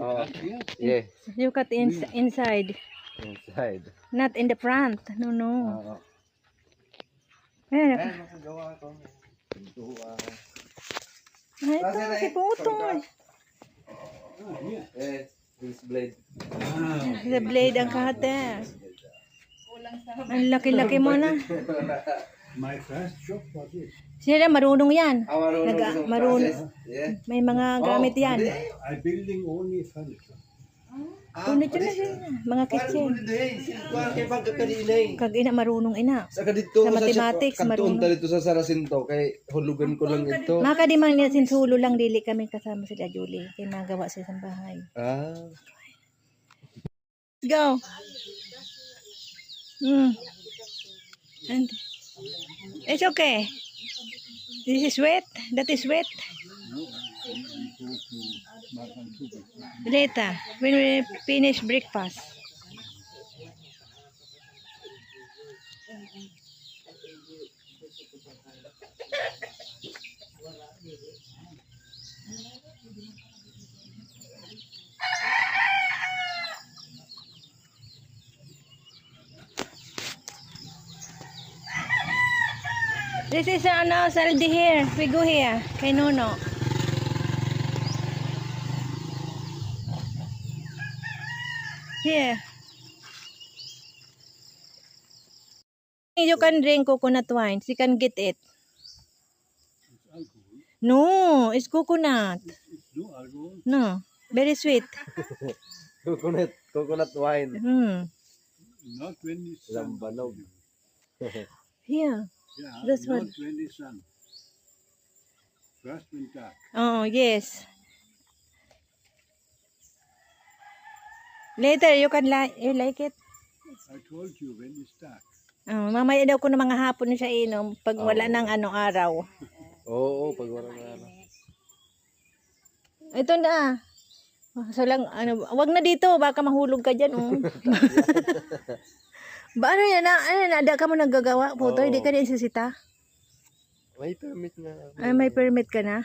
Oh, yeah, You cut in, inside. inside. Not in the front. No, no. Oo. Ayan. Ayan, makagawa ko. Pintuan. Ay, ito, si Putoy. Eh, this blade. The blade ang cutter. Ang laki-laki mo na. My first job was this. Sila marunong yan. Ah, marunong Nag- sa marunong. process. Yeah. May mga gamit yan. I building only furniture. Ah, Kunin dyan na sila. Mga kitchen. Kay. Kag ina marunong ina. Sa kadito Sa sa mathematics, kantuon marunong. ta dito sa Saracinto kay hulugan ko lang ito. Maka di man niya sinsulo lang dili kami kasama sila Julie. Kaya magawa sa isang bahay. Ah. Let's go. Hmm. And it's okay. This is wet. That is wet. Later, when we finish breakfast. This is ano, Saldi here. We go here. Kay Nuno. Here. You can drink coconut wine. You can get it. No, it's coconut. No alcohol. No, very sweet. Coconut, coconut wine. Hmm. Not when it's. Lambanog. Here. Yeah, This one. sun. First dark. Oh, yes. Later, you can like, you like it? I told you when it's dark. Oh, mamaya daw ko ng mga hapon na siya inom pag wala nang ano araw. Oo, pag wala na ano. Ito na. Oh, So lang, ano, wag na dito, baka mahulog ka dyan. Oh. ba ano yan na, ano na, ada ka mo naggagawa, puto, Oo. hindi ka din sisita. May permit na. Ay, may permit ka na.